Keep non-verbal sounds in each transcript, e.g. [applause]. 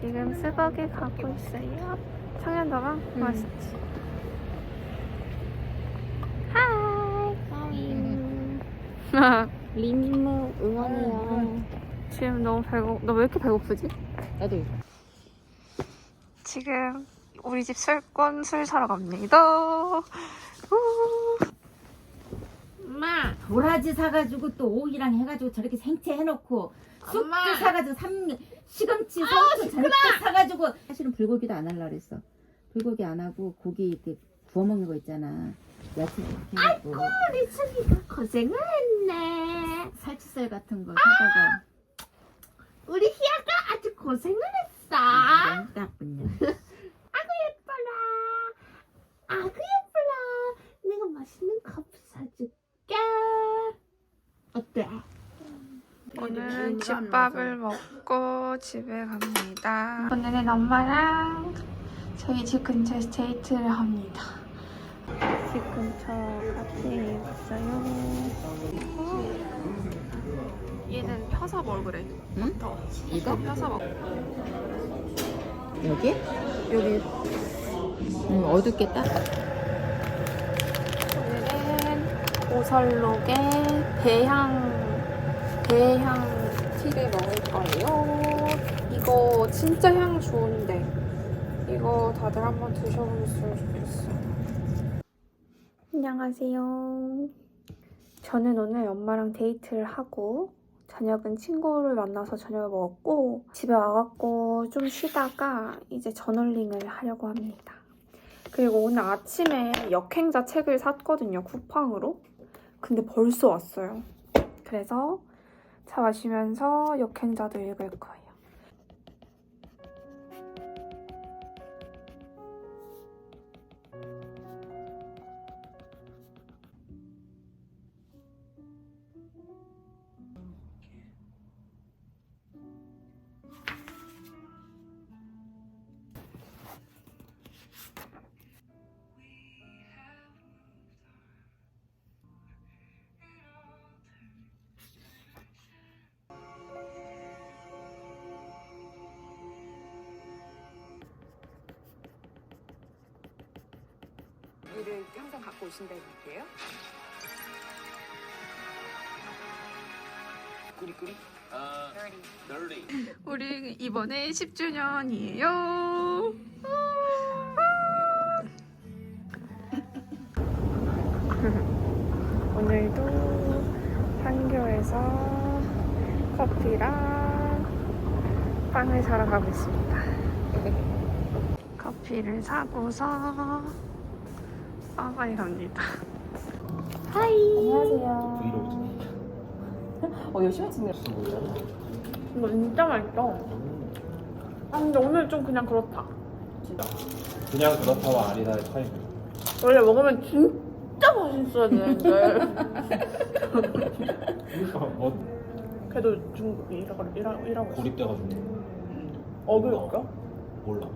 지금 스벅에 가고 있어요. 청년다방 음. 맛있지. 하이. [laughs] 리니모 응원해요. 지금 너무 배고. 너 왜 이렇게 배고프지? 나도. 지금 우리 집 술권 술 사러 갑니다. 우. 엄마. 도라지 사가지고 또 오이랑 해가지고 저렇게 생채 해놓고 쑥도 엄마! 사가지고 삼 시금치 성도 저렇게 사가지고 사실은 불고기도 안 할라 그랬어 불고기 안 하고 고기 이렇게 구워 먹는 거 있잖아 야채 이렇게 해갖고 우리 수기가 고생을 했네. 살치살 같은 거 사다가 우리 희아가 아주 고생을 했어. 나쁘냐 [laughs] 아구 예뻐라. 아구 예뻐라. 내가 맛있는 커피 사줄게. 어때? 오늘 집밥을 먹고 집에 갑니다. 오늘은 엄마랑 저희 집 근처에서 데이트를 합니다. 집 근처 카페에 왔어요. 얘는 펴서 먹으래. 응? 더. 이거? 펴서 먹. 여기? 여기 응 어둡겠다 오설록의 배향 배향 티를 먹을 거예요. 이거 진짜 향 좋은데 이거 다들 한번 드셔보셨으면 좋겠어요. 안녕하세요. 저는 오늘 엄마랑 데이트를 하고 저녁은 친구를 만나서 저녁을 먹었고 집에 와갖고 좀 쉬다가 이제 저널링을 하려고 합니다. 그리고 오늘 아침에 역행자 책을 샀거든요, 쿠팡으로. 근데 벌써 왔어요. 그래서 차 마시면서 역행자도 읽을 거예요. 일을 항상 갖고 오신다는 얘기예요? 꾸리꾸리? 아, 널리. 우리 이번에 10주년이에요. 오늘도 판교에서 커피랑 빵을 사러 가고 있습니다. 커피를 사고서 빵을 갑니다. [laughs] 안녕하세요 브이로그 어 열심히 뭐야? 이거 진짜 맛있다. 아 근데 오늘 좀 그냥 그렇다. 그냥 그렇다와 아니다의 차이. 원래 먹으면 진짜 맛있어야 되는데 그러니까 뭐 그래도 중국이 일하고, 일하고, 일하고 있어 고립돼가지고 어 그럴까? 몰라.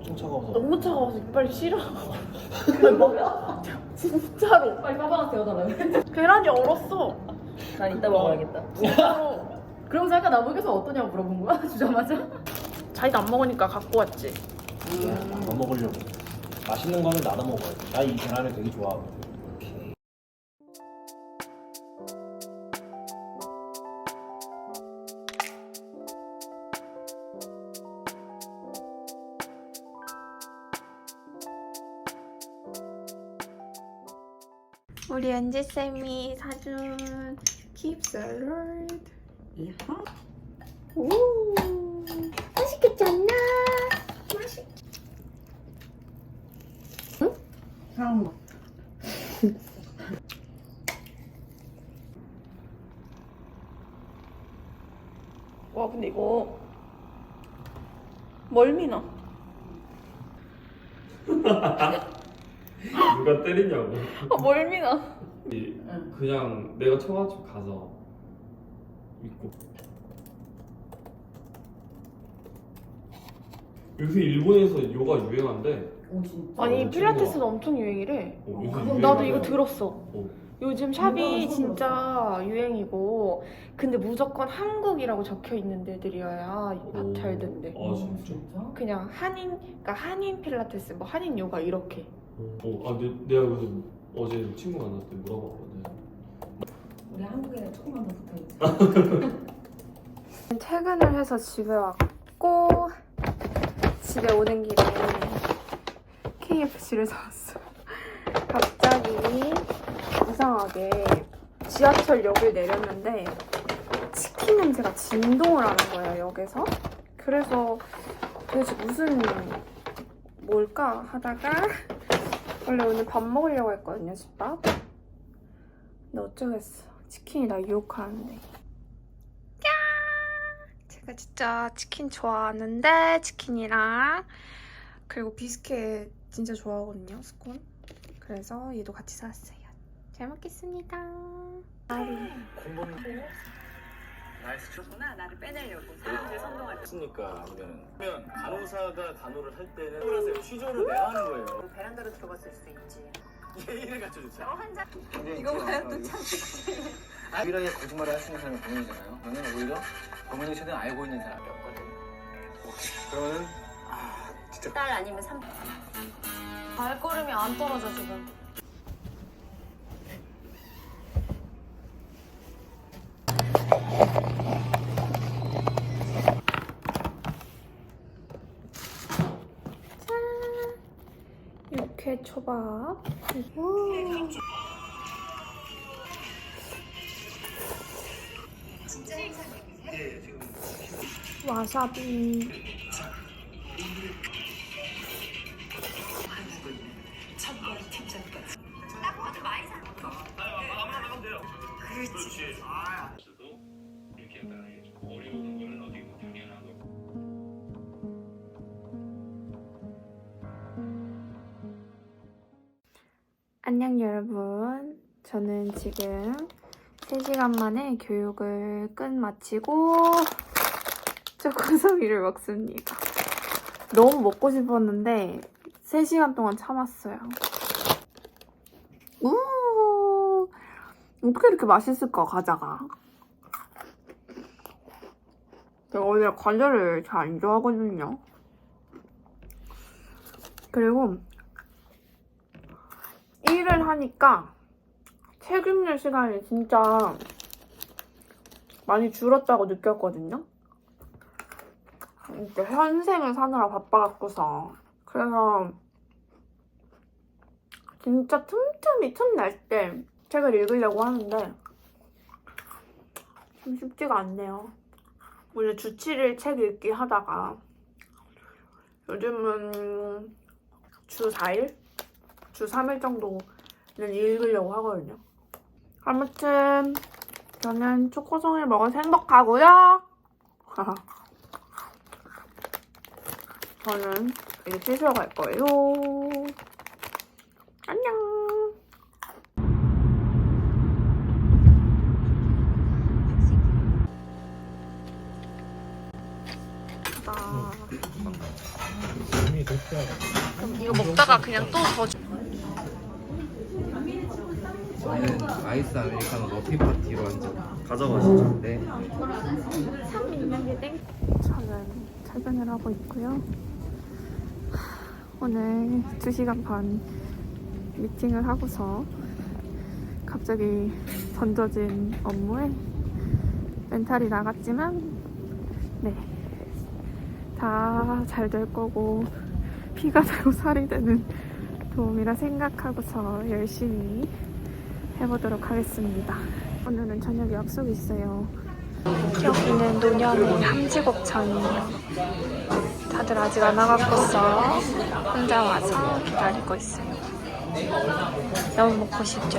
엄청 차가워서. 너무 차가워서 이빨이 싫어. [laughs] 대박 진짜로. 빨리 빠방아 데워달라고. 계란이 얼었어. 난 이따 먹어야겠다. 진짜로. 그럼 잠깐 나보고서 어떠냐고 물어본 거야? [laughs] 주자마자? 자기가 안 먹으니까 갖고 왔지. 안 먹으려고. 맛있는 거는 나도 먹어야지. 나이 계란을 되게 좋아하거 우리 은지쌤이 사준 킵 샐러드 이야 오 맛있겠지 않나? 맛있. 사랑 먹와 근데 이거 멀미나 [laughs] 누가 때리냐고. 아, 멀미나 그냥 내가 쳐가지고 가서 믿고. 요새 일본에서 요가 유행한데. 오 진짜 아니 어, 필라테스는 엄청 유행이래 어, 요새 나도 이거. 들었어 어, 요즘 샵이 진짜 유행이고 근데 무조건 한국이라고 적혀 있는 데들이어야 잘 된대. 아 진짜? 그냥 한인, 그러니까 한인 필라테스, 뭐 한인 요가 이렇게. 어, 아 내, 내가 그래서 어제 친구 만났을 때 물어봤거든. 우리 한국에는 조금만 더 붙어있자. [laughs] 퇴근을 해서 집에 왔고 집에 오는 길에 KFC를 사왔어요. [laughs] 갑자기 이상하게 지하철 역을 내렸는데 치킨 냄새가 진동을 하는 거예요, 역에서. 그래서 도대체 무슨 뭘까 하다가 원래 오늘 밥 먹으려고 했거든요, 집밥. 근데 어쩌겠어. 치킨이 나 유혹하는데. 제가 진짜 치킨 좋아하는데 치킨이랑. 그리고 비스켓 진짜 좋아하거든요 스콘. 그래서 얘도 같이 샀어요. 잘 먹겠습니다. 공부는 나이스 초 나. 나를 빼내려고. 사람들 선동할 했으니까 우리는 그러면 간호사가 간호를 할 때는 그러세요 취조를 내야 하는 거예요. 베란다로 들어갔을 수 있지. 예의를 갖춰주세요 환자 이거 봐요 또 참. 유일하게 거짓말을 할 수 있는 사람이 범인이잖아요. 저는 오히려 범인을 최대한 알고 있는 사람이었거든 그러면은 아 진짜. 딸 아니면 삼. 발걸음이 안 떨어져 지금. 육회 초밥 그리고 와사비 안녕 여러분. 저는 지금 3시간 만에 교육을 끝 마치고 초코송이를 [laughs] 먹습니다. 너무 먹고 싶었는데 3시간 동안 참았어요. 우 어떻게 이렇게 맛있을까 과자가? 제가 원래 과자를 잘 안 좋아하거든요. 그리고 일을 하니까 책 읽는 시간이 진짜 많이 줄었다고 느꼈거든요. 이제 현생을 사느라 바빠갖고서 그래서 진짜 틈틈이 틈날 때 책을 읽으려고 하는데 좀 쉽지가 않네요. 원래 주 7일 책 읽기 하다가 요즘은 주 4일? 주 3일 정도는 읽으려고 하거든요. 아무튼 저는 초코송이를 먹어서 행복하고요. [laughs] 저는 이제 씻으러 갈 거예요. 안녕. 아, 이거 먹다가 그냥 또 더 저희는 아이스 아메리카노 머피 파티로 한잔 가져가시죠. 네. 저는 퇴근을 하고 있고요. 오늘 2시간 반 미팅을 하고서 갑자기 던져진 업무에 멘탈이 나갔지만 네. 다 잘 될 거고 피가 [laughs] 되고 살이 되는 도움이라 생각하고서 열심히 해보도록 하겠습니다. 오늘은 저녁에 약속이 있어요. 여기는 노년의 함지곡창이에요. 다들 아직 안 와갖고서 혼자 와서 기다리고 있어요. 너무 먹고 싶지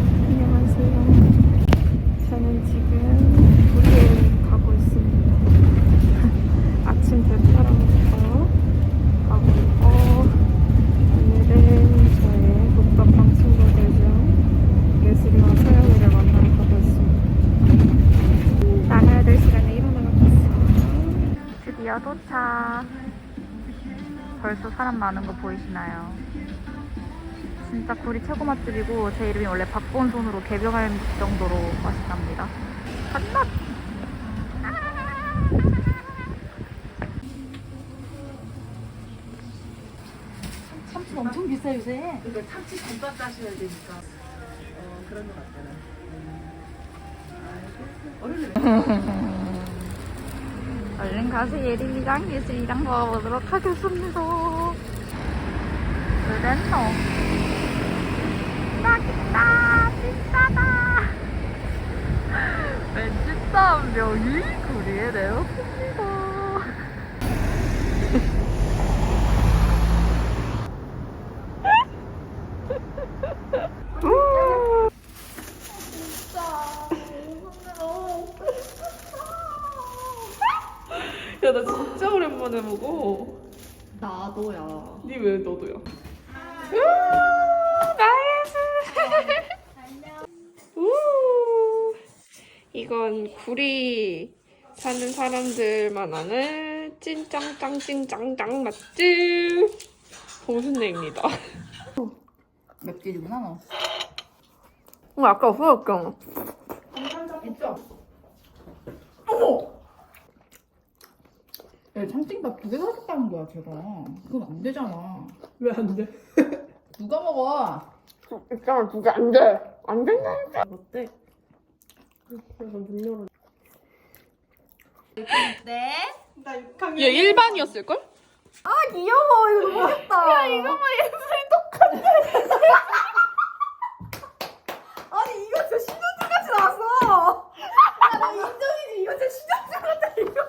안녕하세요. 저는 지금 구리에 가고 있습니다. 아침 대파랑부터 가고 있고 오늘은 저의 독서방 친구들 중 예슬이와 서영이를 만나러 가고 있습니다. 나가야 될 시간에 일어나고 있어요. 드디어 도착. 벌써 사람 많은 거 보이시나요? 진짜 구리 최고 맛집이고 제 이름이 원래 박본 손으로 개명할 정도로 맛있답니다. 간다! 참치 엄청 비싸 요새. 얼른 가서 예림이랑 예슬이랑 먹어보도록 하겠습니다. 그랬노? 맛있다! 비싸다! 왠지 한 명이 구리에 내었습니다. 야나 진짜 오랜만에 보고. 나도야. 니 왜 너도야? 이건 구리 사는 사람들만 아는 찐짱짱 찐짱짱 맛집 봉순내입니다. 맵찔이구나 너. 어, 아까 후회했잖아. 야, 참치김밥 두개 사겠다는 거야, 제가. 그건 안 되잖아. 왜 안 돼? [laughs] 누가 먹어? 있잖아, 그게 안 돼. 안 된다니까. 어때? 그래서 문 열어. 네. 얘 일반이었을걸? 아, 귀여워. 이거 너무 귀엽다. 야, 이거 봐. 예슬이 똑같아. 아니, 이거 진짜 신혼집같이 나왔어. 야, 나 인정이지. 이거 진짜 신혼집 같아, 이거.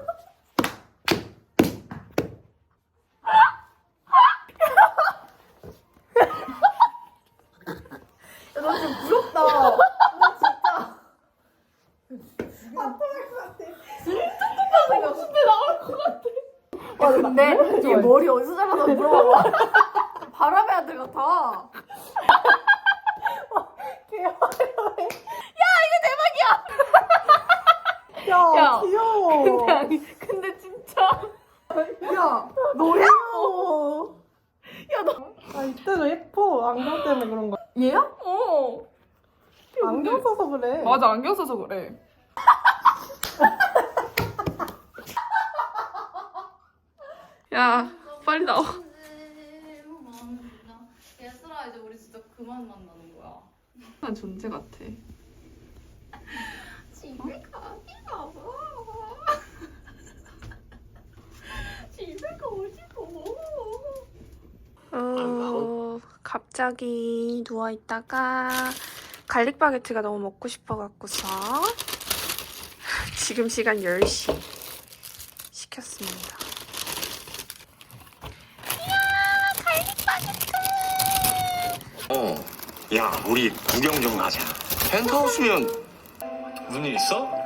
야, 너 지금 부럽다. 나 진짜. 안 통할 것 같아. 진짜 똑같아 생겼어. 근데 나올 것 같아. 와, 근데 이 머리 어디서 잘라서 물어봐봐. 바람의 아들 같아. 개화려해. 야, 이거 대박이야. 야, 야, 귀여워. 근데 아니, 근데 진짜. 야, 너야? 야, 너. 아, 이때도 예뻐. 안경 때문에 그런 거. 얘야? 어. 안경 써서 그래. 맞아, 안경 써서 그래. 야, 빨리 나와. 얘들아 이제 우리 진짜 그만 만나는 거야. 한 존재 같아. 집에 가기나 봐. 집에 가고 싶어. 어, 갑자기 누워있다가 갈릭 바게트가 너무 먹고 싶어갖고서 [laughs] 지금 시간 10시 시켰습니다. 어, 야, 우리 구경 좀 가자. 펜트하우스면 무슨 일 있어?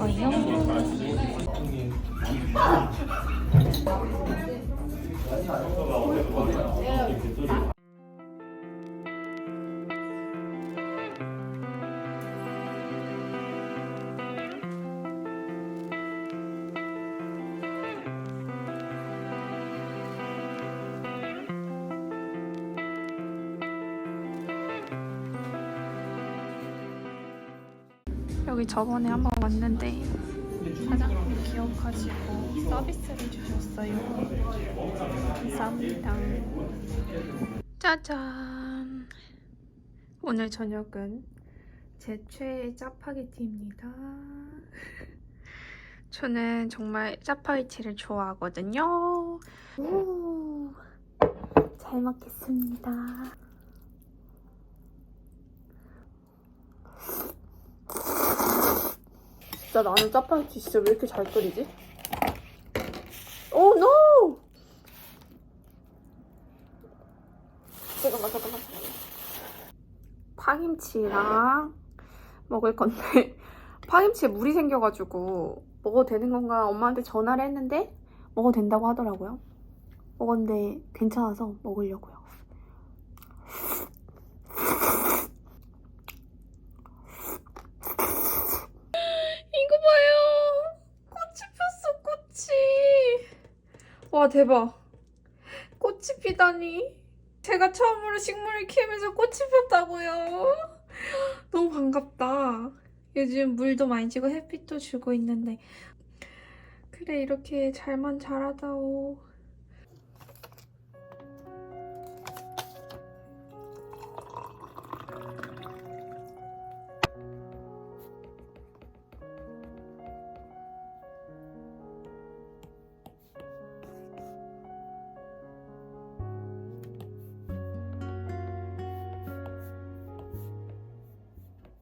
먹을까요? 저번에 한번 왔는데 사장님이 기억하시고 서비스를 주셨어요. 감사합니다. 짜잔. 오늘 저녁은 제 최애 짜파게티입니다. [laughs] 저는 정말 짜파게티를 좋아하거든요. 오, 잘 먹겠습니다. 진짜 나는 짜파게티 진짜 왜 이렇게 잘 끓이지? 오, 노! 잠깐만, 잠깐만, 잠깐만. 파김치랑 먹을 건데, [laughs] 파김치에 물이 생겨가지고, 먹어도 되는 건가 엄마한테 전화를 했는데, 먹어도 된다고 하더라고요. 먹었는데, 괜찮아서 먹으려고요. 이거 봐요. 꽃이 폈어, 꽃이. 와, 대박. 꽃이 피다니. 제가 처음으로 식물을 키우면서 꽃이 폈다고요. 너무 반갑다. 요즘 물도 많이 주고 햇빛도 주고 있는데. 그래, 이렇게 잘만 자라다오.